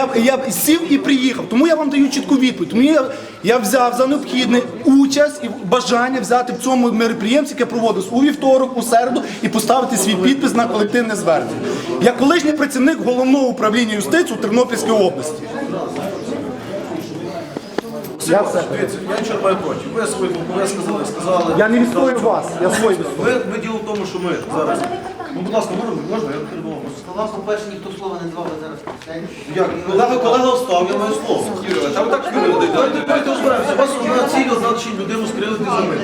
Я, я сів і приїхав, тому я вам даю чітку відповідь. Тому я, я взяв за необхідне участь і бажання взяти в цьому мероприємстві, яке проводилось у вівторок, у середу, і поставити свій підпис на колективне звернення. Я колишній працівник головного управління юстиції у Тернопільській області. Я все. Дивіться, я нічого не маю проти. Ви свої ви сказали, сказали. Я не відстою вас, я свої відстою. Ми, ми діло в тому, що ми зараз. Ну, будь ласка, можна, можна, я передумав. Вам, по-перше, ніхто слова не давав, зараз. Як? Колега, колега встав, я маю слово. Там так скрили. Давайте, давайте розберемося. Вас на цілі значить людину скрилити за мене.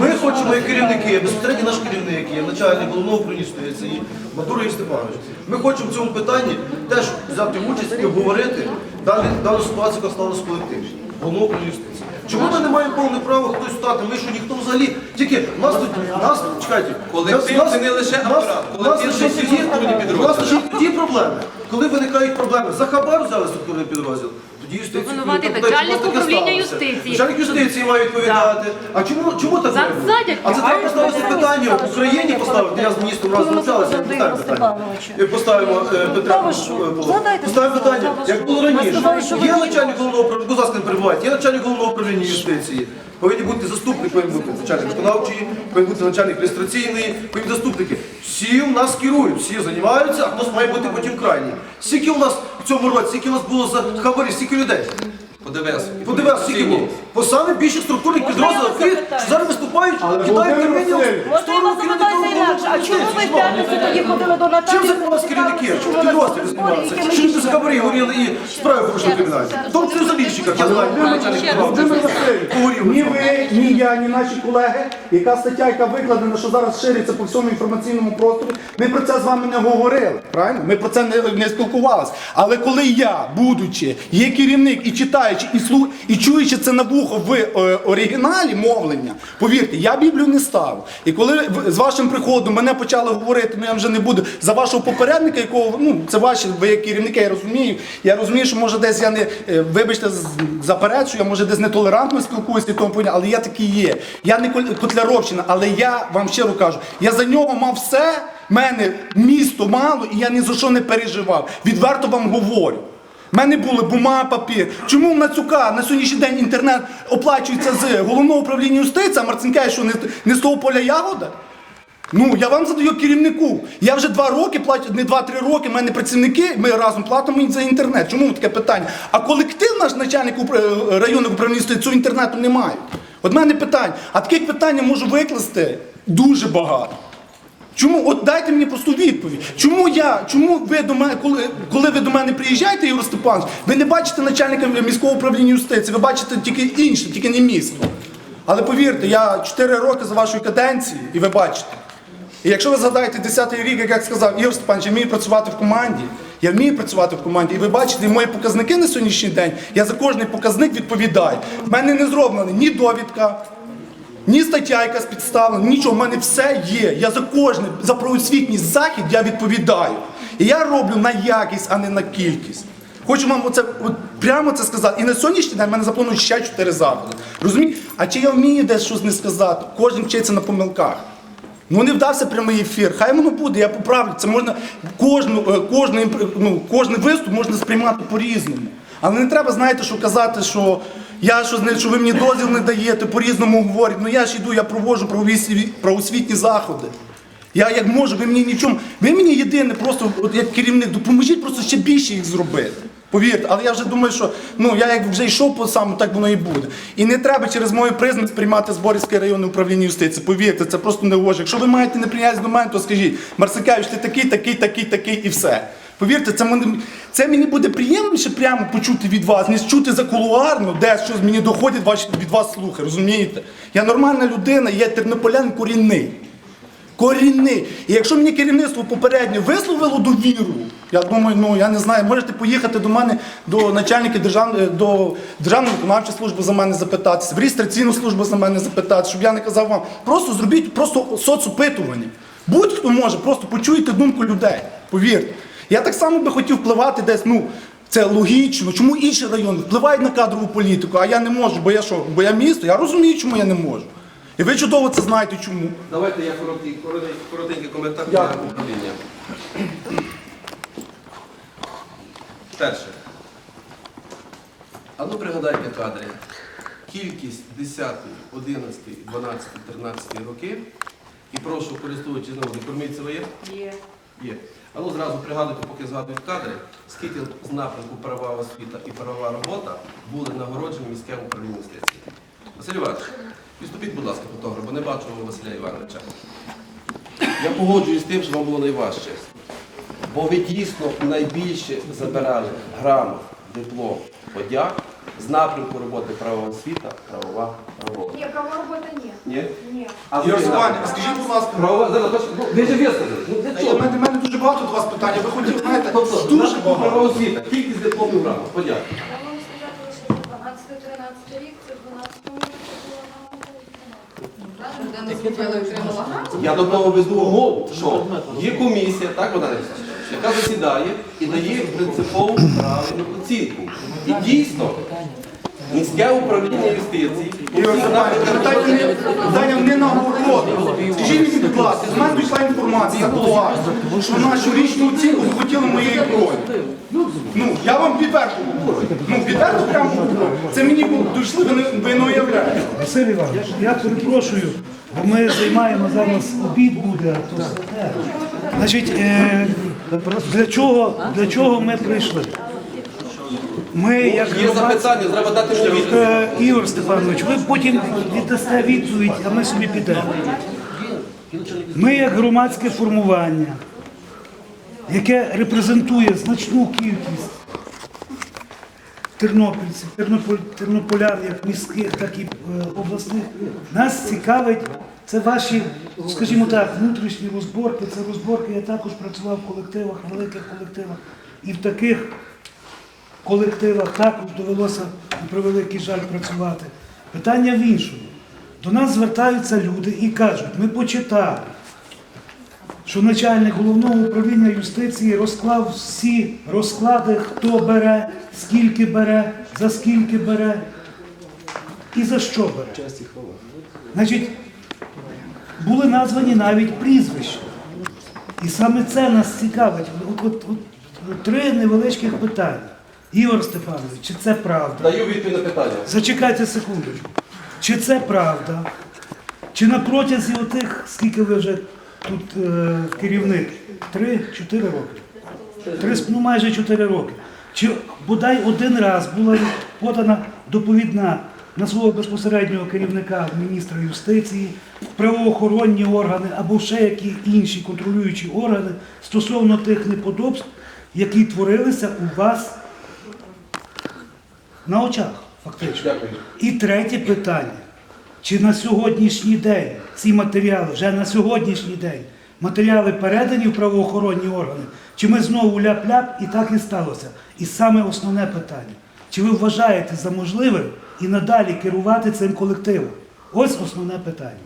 Ми хочемо, як керівники, безпосередньо наш керівник, є начальник головного управління стоїться і Матура Степанович. Ми хочемо в цьому питанні теж взяти участь і обговорити далі, дану ситуацію, яка сталася в колективі. Головного юстиції. Чому ми не маємо повне право хтось стати? Ми що ніхто взагалі. Тільки нас тут, нас, чекайте. Колектив це не лише апарат. Колектив це всі структурні підрозділи. у нас лише тоді проблеми. Коли виникають проблеми, за хабар взяли структурний підрозділ. Тоді ну, начальник чому таке управління сталося? юстиції. Начальник юстиції має відповідати. А чому, чому так? Зараз задять, А це треба поставити питання в Україні поставити. Я з міністром раз навчалася, питання. І Поставимо е, Петра. Та ви що? е, Павлова. Задайте Поставимо питання. питання, Та як було раніше. Сказали, що ви Є начальник головного управління, будь ласка, не перебувайте. Є начальник головного управління юстиції. Повинні бути заступник, повинен бути начальник виконавчої, повинен бути начальник реєстраційний, повинні заступники. Всі в нас керують, всі займаються, а хтось має бути потім крайній. Скільки у нас в цьому році, скільки у нас було за хабарі, скільки людей? Подивись. Подивись, скільки було. По саме більших структурних підрозділів, що зараз виступають, кидають каміння в Можна я сторону вас запитаю керівника інакше? А чому ви в п'ятницю тоді ходили до Наталі? Чим займалися керівники? Чому підрозділи займалися? Чим ви за хабарі горіли і справи порушили кримінальні? Тому числі за лічниках, я знаю. начальник Володимир Васильович, ні ви, ні я, ні наші колеги, яка стаття, яка викладена, що зараз шириться по всьому інформаційному просторі, ми про це з вами не говорили. Правильно? Ми про це не, не спілкувалися. Але коли я, будучи, є керівник і читаючи, і слу, і чуючи це на вухо в е, оригіналі мовлення, повірте, я Біблію не ставив. І коли в- з вашим приходом мене почали говорити, ну я вже не буду за вашого попередника, якого ну це ваші, ви як керівники, я розумію. Я розумію, що може десь я не е, вибачте, з- заперечую, я може десь нетолерантно спілкуюся і тому подібне, але я такий є. Я не Котляровщина, але я вам щиро кажу, я за нього мав все. Мене місто мало, і я ні за що не переживав. Відверто вам говорю. У мене були бумага, папір. Чому в Нацюка на сьогоднішній день інтернет оплачується з головного управління юстиції, а Марцинкевич, що не, не з того поля ягода? Ну, я вам задаю керівнику. Я вже два роки платю, не два-три роки, в мене працівники, ми разом платимо за інтернет. Чому таке питання? А колектив наш начальник упра- районного управління цього інтернету не має. От мене питання. А таких питань я можу викласти дуже багато. Чому? От дайте мені просту відповідь. Чому я, чому ви до мене, коли, коли ви до мене приїжджаєте, Ігор Степанович, ви не бачите начальника міського управління юстиції, ви бачите тільки інше, тільки не місто. Але повірте, я 4 роки за вашої каденції, і ви бачите. І якщо ви згадаєте 10-й рік, як сказав, Ігор Степанович, я вмію працювати в команді. Я вмію працювати в команді. І ви бачите, мої показники на сьогоднішній день, я за кожний показник відповідаю. В мене не зроблена ні довідка, ні стаття якась підставлена, нічого, в мене все є. Я за кожний, за проосвітній захід я відповідаю. І я роблю на якість, а не на кількість. Хочу вам оце от прямо це сказати. І на сьогоднішній день в мене заплановано ще чотири заходи. Розумієте? А чи я вмію десь щось не сказати? Кожен вчиться на помилках. Ну не вдався прямий ефір. Хай воно буде, я поправлю. Це можна кожну, е, кожну, ну, кожний виступ можна сприймати по-різному. Але не треба, знаєте, що казати, що я не що ви мені дозвіл не даєте, по-різному говорять. Ну я ж йду, я проводжу правові- правосвітні заходи. Я як можу, ви мені нічому. Ви мені єдине, просто от як керівник, допоможіть просто ще більше їх зробити. Повірте, але я вже думаю, що ну я як вже йшов по самому, так воно і буде. І не треба через мою призму сприймати Зборівське районне управління юстиції. Повірте, це просто не воже. Якщо ви маєте неприязнь до мене, то скажіть, Марсикевич, ти такий, такий, такий, такий і все. Повірте, це мені, це мені буде приємніше прямо почути від вас, ніж чути за кулуарно, де щось мені доходять ваші, від вас слухи, розумієте? Я нормальна людина, я тернополян корінний. Корінний. І якщо мені керівництво попередньо висловило довіру, я думаю, ну я не знаю, можете поїхати до мене до начальника державної до державної виконавчої служби за мене запитатися, в реєстраційну службу за мене запитати, щоб я не казав вам. Просто зробіть просто соцопитування. Будь-хто може, просто почуйте думку людей. Повірте. Я так само би хотів впливати десь, ну. Це логічно. Чому інші райони впливають на кадрову політику, а я не можу, бо я що? Бо я місто, я розумію, чому я не можу. І ви чудово це знаєте чому. Давайте я коротенький, коротенький коментар Дякую. для управління. Перше. А ну пригадайте кадри. Кількість 10, 11, 12, 13 роки. І прошу, користуючись знову, інформація своє. Є. Є. А ну зразу пригадуйте, поки згадують кадри, скільки з напрямку правова освіта і правова робота були нагороджені міським управлінням юстиції. Василь Іванович, відступіть, будь ласка, фотограф, бо не бачу Василя Івановича. Я погоджуюсь з тим, що вам було найважче. Бо ви дійсно найбільше забирали грамот, диплом, подяк з напрямку роботи правова освіта, правова робота. Ні, права робота ні. Ні? Ні. А Ігор скажіть, будь ласка, Правова, зараз, ну, ви ж висказали. Ну, для у чого? мене, у мене дуже багато до вас питань, ви хотіли, знаєте, Тобто, дуже правова багато. освіта, кількість дипломів грамот, подяк. Я можу сказати лише за 12-13 рік, це в 12-му році було Я до того веду мову, що є комісія, так вона яка засідає і дає принципову правильну оцінку. І дійсно, міське управління юстиції по всіх напрямках питання не, питання не на уроду. Скажіть мені, будь ласка, з мене дійшла інформація була, що на щорічну оцінку хотіли моєї крові. Ну, я вам відверто говорю. Ну, відверто прямо говорю. Це мені дійшли, ви не, ви не уявляєте. Василь Іванович, я перепрошую, бо ми займаємо зараз обід буде, то все те. Значить, е, для чого, для чого ми прийшли? Ми, як Є громадські- запитання, треба дати мені відповідь. Е, Ігор Степанович, ви потім віддасте відповідь, а ми собі підемо. Ми як громадське формування, яке репрезентує значну кількість тернопільців, тернополь, тернополян, як міських, так і е, обласних, нас цікавить, це ваші, скажімо так, внутрішні розборки, це розборки. Я також працював в колективах, великих колективах, і в таких колективах також довелося на превеликий жаль працювати. Питання в іншому. До нас звертаються люди і кажуть, ми почитали, що начальник головного управління юстиції розклав всі розклади, хто бере, скільки бере, за скільки бере і за що бере. Значить, були названі навіть прізвища. І саме це нас цікавить. От, от, от, три невеличких питання. Ігор Степанович, чи це правда? Даю відповідь на питання. Зачекайте секундочку. Чи це правда? Чи на протязі отих, скільки ви вже тут е, керівник? Три-чотири роки? Три, ну майже чотири роки. Чи бодай один раз була подана доповідна на свого безпосереднього керівника міністра юстиції, правоохоронні органи або ще які інші контролюючі органи стосовно тих неподобств, які творилися у вас на очах, фактично. І третє питання. Чи на сьогоднішній день ці матеріали, вже на сьогоднішній день, матеріали передані в правоохоронні органи, чи ми знову ляп-ляп і так і сталося? І саме основне питання. Чи ви вважаєте за можливим і надалі керувати цим колективом? Ось основне питання.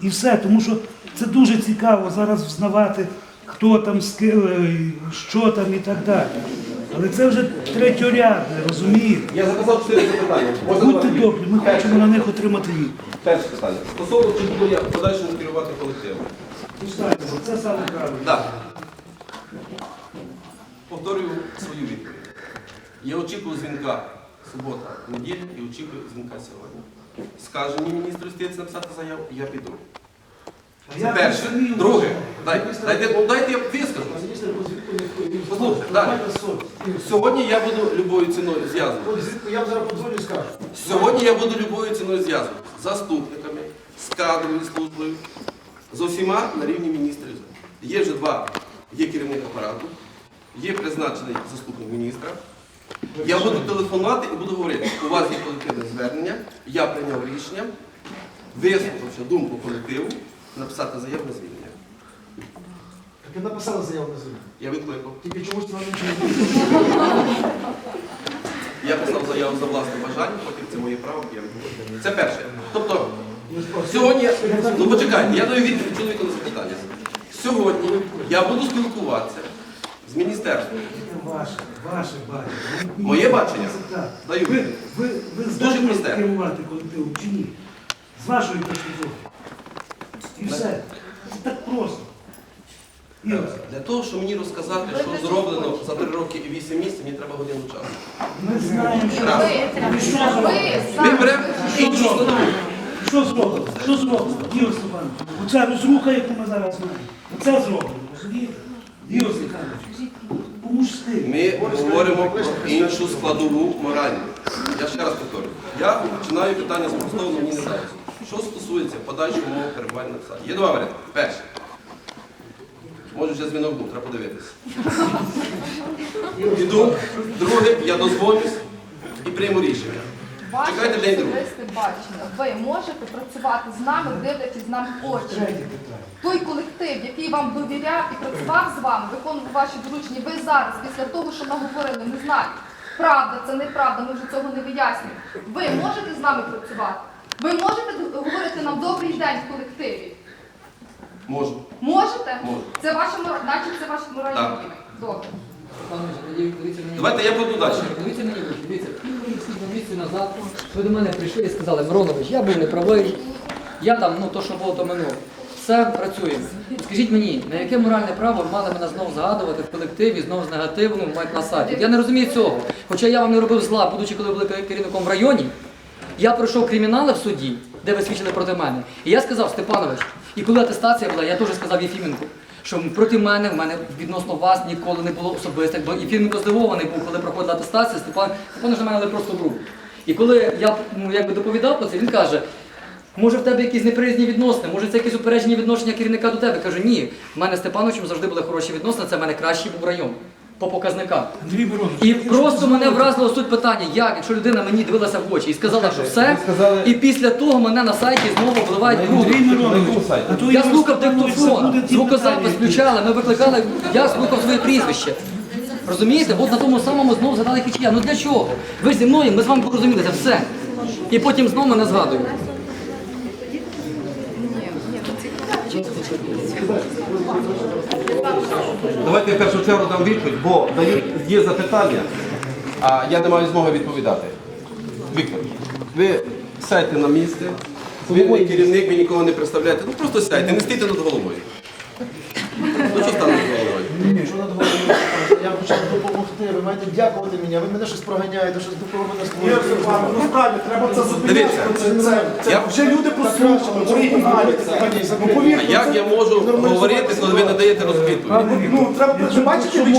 І все, тому що це дуже цікаво зараз взнавати, хто там, з ки- е, що там і так далі. Але це вже третьорядне, розумієте? Я записав чотири запитання. Можна Будьте давати добрі, ми відповідь? хочемо на них отримати відповідь. Перше питання. Стосовно чи буду я в подальшому керувати колективом. Читайте, бо це саме правильно. Так. Повторюю свою відповідь. Я очікую дзвінка субота, неділя і очікую дзвінка сьогодні. Скаже мені міністр юстиції написати заяву, я піду. Це перше. Друге, дайте, дайте, дайте я вискажу. Послухайте, далі. Сьогодні я буду любою ціною зв'язаний. Я зараз подзвоню і скажу. Сьогодні я буду любою ціною зв'язаний з заступниками, з кадровою службою, з усіма на рівні міністрів. Є вже два, є керівник апарату, є призначений заступник міністра. Я буду телефонувати і буду говорити, у вас є колективне звернення, я прийняв рішення, вислухавши думку колективу, написати заяву на звільнення. Так ви написали заяву на звільнення. Я відкликав. Тільки чомусь нічого не буде. Я писав заяву за власне бажання, потім це моє право, я відповідаю. Це перше. Тобто, сьогодні, ну почекайте, я даю відповідь чоловіку на запитання. Сьогодні я буду спілкуватися з міністерством. Ваше, ваше бачення. Моє бачення? Так. Даю Ви, ви, ви здатні керувати колективом чи ні? З вашої точки зору. І все. Це так просто. Ігор, Для того, щоб мені розказати, що зроблено за 3 роки і 8 місяців, мені треба годину часу. ми знаємо, що Раз. Ви Ми беремо іншу Що складову. Що зроблено? Що зроблено? Ігор Степанович, оця розруха, яку ми зараз маємо, оце зроблено, розумієте? Ігор Степанович, по-мужськи. Ми говоримо про іншу складову моральну. Я ще раз повторю. Я починаю питання з простого, мені не зараз. Що стосується подальшого мого перебування на посаді. Є два варіанти. Перше. Може вже дзвінок був, треба подивитися. Іду. Друге, я дозвонюсь і прийму рішення. Ваше Чекайте день другий. особисте бачення. Ви можете працювати з нами, дивлячись нам в очі. Той колектив, який вам довіряв і працював з вами, виконував ваші доручення, ви зараз, після того, що наговорили, не знаєте. Правда, це неправда, ми вже цього не вияснюємо. Ви можете з нами працювати? Ви можете говорити нам добрий день в колективі? Можу. Можете? Можу. Це ваше мора- значить це ваш моральний Так. рівень. Добре. Давайте я буду далі. Дивіться мені, в очі, дивіться, кілька місяців назад ви до мене прийшли і сказали, Миронович, я був неправий, я там, ну то, що було, то минуло. Все, працюємо. Скажіть мені, на яке моральне право мали мене знову згадувати в колективі, знову з негативом, мають на сайті? Я не розумію цього. Хоча я вам не робив зла, будучи коли були керівником в районі, я пройшов кримінали в суді, де ви свідчили проти мене. І я сказав, Степанович, і коли атестація була, я теж сказав Єфіменку, що проти мене, в мене відносно вас ніколи не було особистих, бо Єфіменко здивований був, коли проходила атестація, Степан, Степанович на мене але просто грубо. І коли я ну, якби доповідав про це, він каже, може в тебе якісь неприязні відносини, може це якісь упереджені відношення керівника до тебе. Кажу, ні, в мене з Степановичем завжди були хороші відносини, це в мене кращий був район по показникам. Андрій Миронович, І я просто мене вразило суть питання, як, якщо людина мені дивилася в очі і сказала, що все, і після того мене на сайті знову обливають Андрій. Миронович, а то Я слухав диктофон, звукозапис включали, ми викликали, я слухав своє прізвище. Розумієте? От на тому самому знову згадали Кичія. Ну для чого? Ви ж зі мною, ми з вами порозумілися, все. І потім знову мене згадують. Давайте в першу чергу дам відповідь, бо дають, є запитання, а я не маю змоги відповідати. Віктор, ви сядьте на місце, ви не керівник, ви нікого не представляєте. Ну просто сядьте, не стійте над головою. Ну що стане з головою? Що Вона думала, Я хочу допомогти, ви маєте дякувати мені, ви мене щось проганяєте, щось допомогти Ігор Степанович, ну справді, треба це зупиняти. Дивіться, Це, це, це я- вже люди послухали. Ну, А як це- я можу говорити, коли ви не даєте розвідку? Ну, треба, ви бачите,